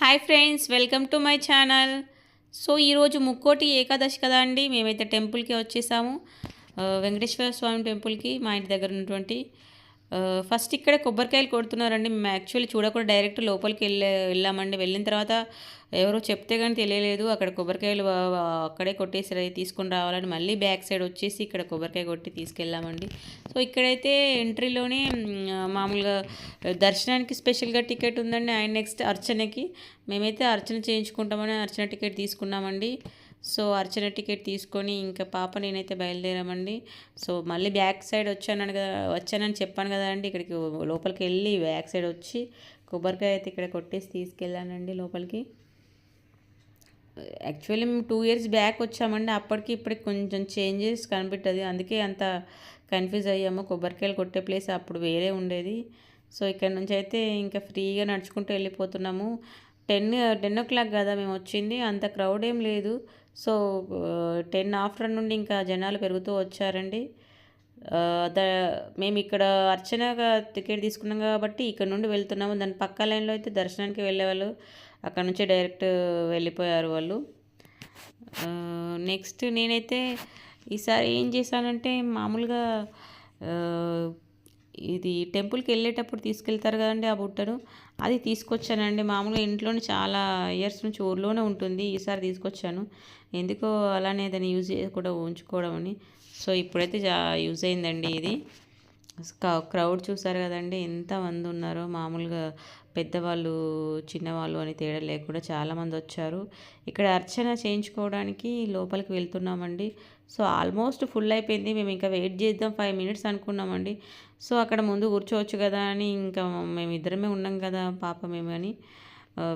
Hi friends welcome to my channel. So ఈరోజు ముక్కోటి ఏకాదశి కదా అండి. మేమైతే టెంపుల్కి వచ్చేసాము. వెంకటేశ్వర స్వామి టెంపుల్కి మా ఇంటి దగ్గర ఉన్నటువంటి ఫస్ట్ ఇక్కడ కొబ్బరికాయలు కొడుతున్నారండి. మేము యాక్చువల్లీ చూడకుండా డైరెక్ట్ లోపలికి వెళ్ళే వెళ్ళామండి. వెళ్ళిన తర్వాత ఎవరో చెప్తే కానీ తెలియలేదు. అక్కడ కొబ్బరికాయలు అక్కడే కొట్టేసి తీసుకొని రావాలని మళ్ళీ బ్యాక్ సైడ్ వచ్చేసి ఇక్కడ కొబ్బరికాయ కొట్టి తీసుకెళ్ళామండి. సో ఇక్కడైతే ఎంట్రీలోనే మామూలుగా దర్శనానికి స్పెషల్గా టికెట్ ఉందండి. అండ్ నెక్స్ట్ అర్చనకి. మేమైతే అర్చన చేయించుకుంటామని అర్చన టికెట్ తీసుకున్నామండి. సో అర్చన టికెట్ తీసుకొని ఇంకా పాప నేనైతే బయలుదేరామండి. సో మళ్ళీ బ్యాక్ సైడ్ వచ్చానని కదా వచ్చానని చెప్పాను కదా అండి ఇక్కడికి లోపలికి వెళ్ళి బ్యాక్ సైడ్ వచ్చి కొబ్బరికాయ అయితే ఇక్కడ కొట్టేసి తీసుకెళ్ళానండి లోపలికి. యాక్చువల్లీ మేము టూ ఇయర్స్ బ్యాక్ వచ్చామండి. అప్పటికి ఇప్పటికి కొంచెం చేంజెస్ కనిపెట్టది. అందుకే అంత కన్ఫ్యూజ్ అయ్యాము. కొబ్బరికాయలు కొట్టే ప్లేస్ అప్పుడు వేరే ఉండేది. సో ఇక్కడ నుంచి అయితే ఇంకా ఫ్రీగా నడుచుకుంటూ వెళ్ళిపోతున్నాము. టెన్ టెన్ ఓ క్లాక్ కదా మేము వచ్చింది. అంత క్రౌడ్ ఏం లేదు. సో టెన్ ఆఫ్టర్ నుండి ఇంకా జనాలు పెరుగుతూ వచ్చారండి. ద మేము ఇక్కడ అర్చనగా టికెట్ తీసుకున్నాం కాబట్టి ఇక్కడ నుండి వెళ్తున్నాము. దాని పక్క లైన్లో అయితే దర్శనానికి వెళ్ళేవాళ్ళు అక్కడ నుంచి డైరెక్ట్ వెళ్ళిపోయారు వాళ్ళు. నెక్స్ట్ నేనైతే ఈసారి ఏం చేశానంటే మామూలుగా ఇది టెంపుల్కి వెళ్ళేటప్పుడు తీసుకెళ్తారు కదండి ఆ బుట్టను. అది తీసుకొచ్చానండి. మామూలుగా ఇంట్లోనే చాలా ఇయర్స్ నుంచి ఊర్లోనే ఉంటుంది. ఈసారి తీసుకొచ్చాను. ఎందుకో అలానే దాన్ని యూజ్ చేయకుండా ఉంచుకోవడం అని. సో ఇప్పుడైతే జా యూజ్ అయిందండి ఇది. క్రౌడ్ చూసారు కదండి ఎంతమంది ఉన్నారో. మామూలుగా పెద్దవాళ్ళు చిన్నవాళ్ళు అని తేడా లేకుండా చాలామంది వచ్చారు. ఇక్కడ అర్చన చేయించుకోవడానికి లోపలికి వెళ్తున్నామండి. సో ఆల్మోస్ట్ ఫుల్ అయిపోయింది. మేము ఇంకా వెయిట్ చేద్దాం. ఫైవ్ మినిట్స్ అనుకున్నామండి. సో అక్కడ ముందు కూర్చోవచ్చు కదా అని ఇంకా మేము ఇద్దరమే ఉన్నాం కదా పాప మేము అని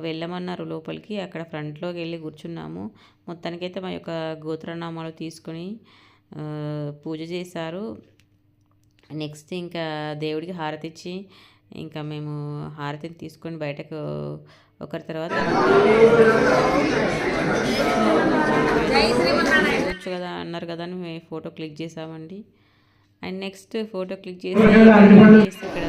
వెళ్ళమన్నారు లోపలికి. అక్కడ ఫ్రంట్లోకి వెళ్ళి కూర్చున్నాము. మొత్తానికైతే మా యొక్క గోత్రనామాలు తీసుకొని పూజ చేశారు. నెక్స్ట్ ఇంకా దేవుడికి హారతి ఇచ్చి ఇంకా మేము హారతిని తీసుకొని బయటకు ఒకరి తర్వాత కదా అన్నారు కదా అని మేము ఫోటో క్లిక్ చేసామండి అండ్ నెక్స్ట్ ఫోటో క్లిక్ చేసి ఇక్కడ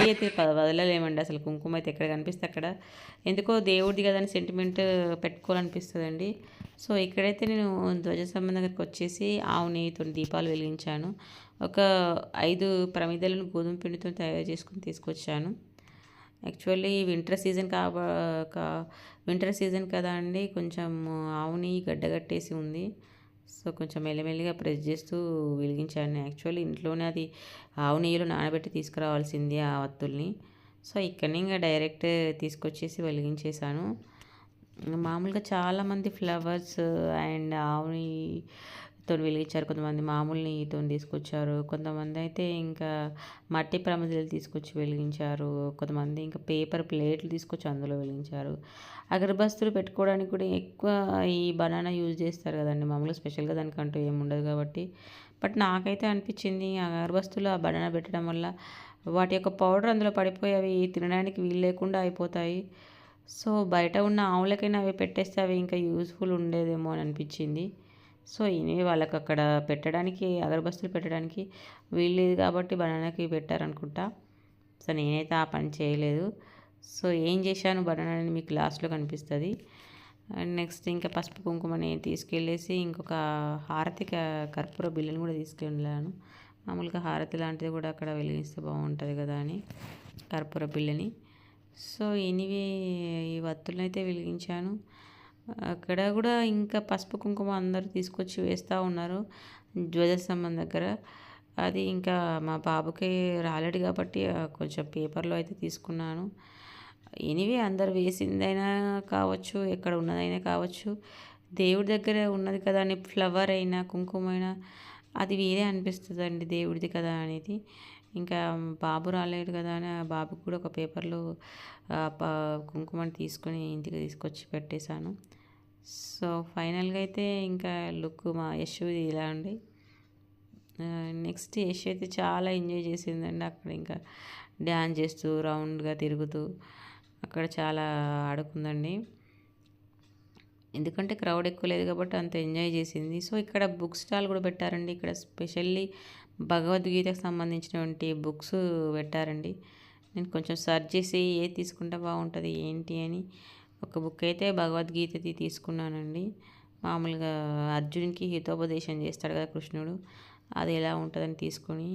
అయితే ప- వదలలేమండి. అసలు కుంకుమ అయితే ఎక్కడ కనిపిస్తే అక్కడ. ఎందుకో దేవుడిది కదా అని సెంటిమెంట్ పెట్టుకోవాలనిపిస్తుందండి. సో ఇక్కడైతే నేను ధ్వజస్తంభం దగ్గరికి వచ్చేసి ఆవు నెయ్యితో దీపాలు వెలిగించాను. ఒక ఐదు ప్రమిదలను గోధుమ పిండితో తయారు చేసుకుని తీసుకొచ్చాను. యాక్చువల్లీ వింటర్ సీజన్ కాబ కా- వింటర్ సీజన్ కదా అండి. కొంచెం ఆవుని గడ్డగట్టేసి ఉంది. సో కొంచెం మెల్లమెల్లిగా ప్రెస్ చేస్తూ వెలిగించాను. యాక్చువల్లీ ఇంట్లోనే అది ఆవు నెయ్యిలో నానబెట్టి తీసుకురావాల్సింది ఆ వత్తుల్ని. సో ఇక్కడనే ఇంకా డైరెక్ట్ తీసుకొచ్చేసి వెలిగించేశాను. మామూలుగా చాలామంది ఫ్లవర్స్ అండ్ ఆవుని నెయ్యితో వెలిగించారు. కొంతమంది మామూలు నెయ్యితో తీసుకొచ్చారు. కొంతమంది అయితే ఇంకా మట్టి ప్రమిదలు తీసుకొచ్చి వెలిగించారు. కొంతమంది ఇంకా పేపర్ ప్లేట్లు తీసుకొచ్చి అందులో వెలిగించారు. అగరబస్తులు పెట్టుకోవడానికి కూడా ఎక్కువ ఈ బనానా యూజ్ చేస్తారు కదండి. మామూలుగా స్పెషల్గా దానికంటూ ఏమి ఉండదు కాబట్టి. బట్ నాకైతే అనిపించింది అగరబస్తులు ఆ బనానా పెట్టడం వల్ల వాటి యొక్క పౌడర్ అందులో పడిపోయి అవి తినడానికి వీలు లేకుండా అయిపోతాయి. సో బయట ఉన్న ఆవులకైనా అవి పెట్టేస్తే అవి ఇంకా యూస్ఫుల్ ఉండేదేమో అని అనిపించింది. సో ఇవి వాళ్ళకి అక్కడ పెట్టడానికి అగరబస్తులు పెట్టడానికి వీల్లేదు కాబట్టి బనానాకి పెట్టారనుకుంటా. సో నేనైతే ఆ పని చేయలేదు. సో ఏం చేశాను? బనానాని మీకు లాస్ట్లో కనిపిస్తుంది. అండ్ నెక్స్ట్ ఇంకా పసుపు కుంకుమని తీసుకెళ్ళేసి ఇంకొక హారతి కర్పూర బిల్లుని కూడా తీసుకెళ్ళాను. మామూలుగా హారతి లాంటిది కూడా అక్కడ వెలిగిస్తే బాగుంటుంది కదా అని కర్పూర బిల్లని సో ఇనివి ఈ వత్తులను అయితే వెలిగించాను. అక్కడ కూడా ఇంకా పసుపు కుంకుమ అందరూ తీసుకొచ్చి వేస్తూ ఉన్నారు ధ్వజస్తంభం దగ్గర. అది ఇంకా మా బాబుకి రాలేడు కాబట్టి కొంచెం పేపర్లో అయితే తీసుకున్నాను. ఎనివే అందరు వేసిందైనా కావచ్చు ఎక్కడ ఉన్నదైనా కావచ్చు దేవుడి దగ్గర ఉన్నది కదా అని ఫ్లవర్ అయినా కుంకుమ అయినా అది వేరే అనిపిస్తుంది అండి దేవుడిది కదా అనేది. ఇంకా బాబు రాలేడు కదా అని బాబుకి కూడా ఒక పేపర్లో కుంకుమని తీసుకొని ఇంటికి తీసుకొచ్చి పెట్టేశాను. సో ఫైనల్గా అయితే ఇంకా లుక్ మా యశ్వది ఇలా ఉంది. నెక్స్ట్ యశ్ అయితే చాలా ఎంజాయ్ చేసిందండి అక్కడ. ఇంకా డ్యాన్స్ చేస్తూ రౌండ్గా తిరుగుతూ అక్కడ చాలా ఆడుకుందండి. ఎందుకంటే క్రౌడ్ ఎక్కువ లేదు కాబట్టి అంత ఎంజాయ్ చేసింది. సో ఇక్కడ బుక్ స్టాల్ కూడా పెట్టారండి. ఇక్కడ స్పెషల్లీ భగవద్గీతకు సంబంధించినటువంటి బుక్స్ పెట్టారండి. నేను కొంచెం సర్చ్ చేసి ఏది తీసుకుంటే బాగుంటుంది ఏంటి అని ఒక బుక్ అయితే భగవద్గీతది తీసుకున్నానండి. మామూలుగా అర్జునికి హితోపదేశం చేస్తాడు కదా కృష్ణుడు అది ఎలా ఉంటుందని తీసుకొని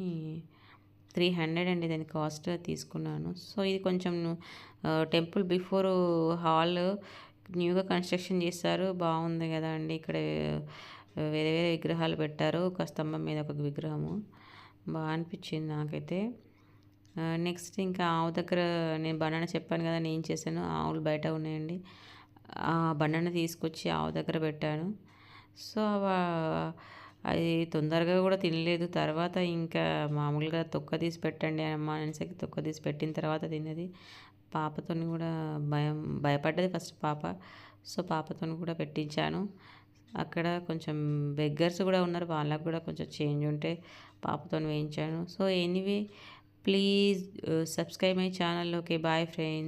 త్రీ హండ్రెడ్ అండి దాని కాస్ట్ తీసుకున్నాను. సో ఇది కొంచెం టెంపుల్ బిఫోర్ హాల్ న్యూగా కన్స్ట్రక్షన్ చేస్తారు బాగుంది కదా అండి. ఇక్కడ వేరే వేరే విగ్రహాలు పెట్టారు. ఒక స్తంభం మీద ఒక విగ్రహము. బాగా అనిపించింది నాకైతే. నెక్స్ట్ ఇంకా ఆవు దగ్గర నేను బనానా చెప్పాను కదా నేను చేశాను? ఆవులు బయట ఉన్నాయండి. ఆ బనానా తీసుకొచ్చి ఆవు దగ్గర పెట్టాను. సో అది తొందరగా కూడా తినలేదు. తర్వాత ఇంకా మామూలుగా తొక్క తీసి పెట్టండి అమ్మ అనేసరికి తొక్క తీసి పెట్టిన తర్వాత తిన్నది. పాపతో కూడా భయం భయపడ్డది ఫస్ట్ పాప. సో పాపతో కూడా పెట్టించాను. అక్కడ కొంచెం బెగ్గర్స్ కూడా ఉన్నారు. వాళ్ళకు కూడా కొంచెం చేంజ్ ఉంటే పాపతో వేయించాను. So anyway please subscribe my channel okay bye friends